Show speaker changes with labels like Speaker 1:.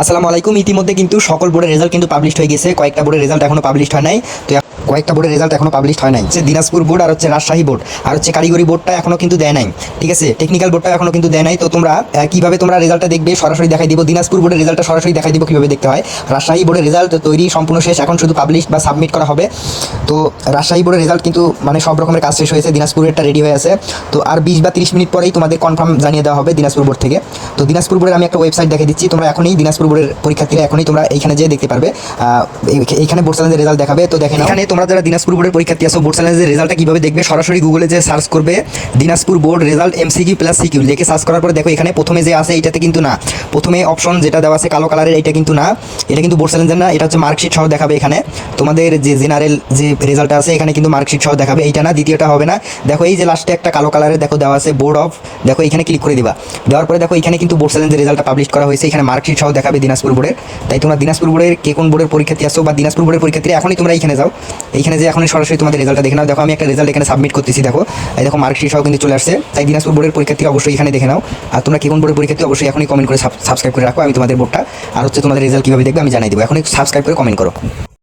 Speaker 1: আসসালামু আলাইকুম। ইতিমধ্যে কিন্তু সকল বোর্ডের রেজাল্ট কিন্তু পাবলিশ হয়ে গেছে। কয়েকটা বোর্ডের রেজাল্ট এখনও পাবলিশ হয় নাই। তো কয়েকটা বোর্ডের রেজাল্ট এখনও পাবলিশ হয় নাই। হচ্ছে দিনাজপুর বোর্ড আর হচ্ছে রাজশাহী বোর্ড আর হচ্ছে কারিগরি বোর্ডটা এখনও কিন্তু দেয় নাই। ঠিক আছে? টেকনিক্যাল বোর্ডটা এখনও কিন্তু দেয় নাই। তো তোমরা কীভাবে তোমরা রেজাল্টটা দেখবে সরাসরি দেখাই দিব। দিনাজপুর বোর্ডের রেজাল্টটা সরাসরি দেখাই দিব কীভাবে দেখতে হয়। রাজশাহী বোর্ডের রেজাল্ট তৈরি সম্পূর্ণ শেষ, এখন শুধু পাবলিশ বা সাবমিট করা হবে। তো রাজশাহী বোর্ডের রেজাল্ট কিন্তু মানে সব রকমের কাজ শেষ হয়েছে। দিনাজপুরেরটা রেডি হয়ে আছে। তো আর বিশ বা তিরিশ মিনিট পরেই তোমাদের কনফার্ম জানিয়ে দেওয়া হবে দিনাজপুর বোর্ড থেকে। তো দিনাজপুর বোর্ডের আমি একটা ওয়েবসাইট দেখে দিচ্ছি। তোমরা এখনই দিনাজপুর বোর্ডের পরীক্ষার্থীরা এখনই তোমরা এইখানে যেয়ে দেখতে পারবে। এইখানে বোর্ড চ্যালেঞ্জের রেজাল্ট দেখাবে। তো দেখেন এখানে তোমরা যারা দিনাজপুর বোর্ডের পরীক্ষার্থী আসো বোর্ড চ্যালেঞ্জের রেজাল্টটা কীভাবে দেখবে সরাসরি গুগলে যে সার্চ করবে Dinajpur board result M MCQ plus CQ লিখে সার্চ করার পরে দেখো এখানে প্রথমে যে আছে এটাতে কিন্তু না। প্রথমে অপশন যেটা দেওয়া আছে কালো কালারের এটা কিন্তু না। এটা কিন্তু বোর্ড চ্যালেঞ্জের না, এটা হচ্ছে মার্কশিট সহ দেখাবে এখানে। তোমাদের যে জেনারেল যে রেজাল্ট আছে, এখানে কিন্তু মার্কশিট সহ দেখাবে। এইটা না, দ্বিতীয়টা হবে না। দেখো এই যে লাস্টে একটা কালো কালারের দেখো দেওয়া আছে বোর্ড অফ দেখো এখানে ক্লিক করে দিবা। দেওয়ার পরে দেখো এখানে কিন্তু বোর্ড চ্যালেঞ্জের রেজাল্টটা পাবলিশ করা হয়েছে। এখানে মার্কশিট সহ দেখাবে। দিনাজপুর বোর্ডের তাই তোমরা দিনাজপুর বোর্ডের কে কোন বোর্ডের পরীক্ষার্থী আসো বা দিনাজপুর বোর্ডের পরীক্ষার্থীরা এখনই তোমরা এখানে যাও। এখানে যে এখন সরাসরি তোমাদের রেজাল্টটা দেখে নাও। দেখো, আমি একটা রেজাল্ট এখানে সাবমিট করতেছি, দেখো। এই দেখো মার্কশিট সহ কিন্তু চলে আসছে। তাই দিনাজপুর বোর্ডের পরীক্ষার্থী অবশ্যই এখানে দেখে নাও। আর তোমরা কে কোন বোর্ডের পরীক্ষার্থী অবশ্যই এখনই কমেন্ট করে সাবস্ক্রাইব করে রাখো। আমি তোমাদের বোর্ডটা। আর হচ্ছে তোমাদের রেজাল্ট কীভাবে দেখবে আমি জানাই দেবো। এখনই সাবস্ক্রাইব করে কমেন্ট করো।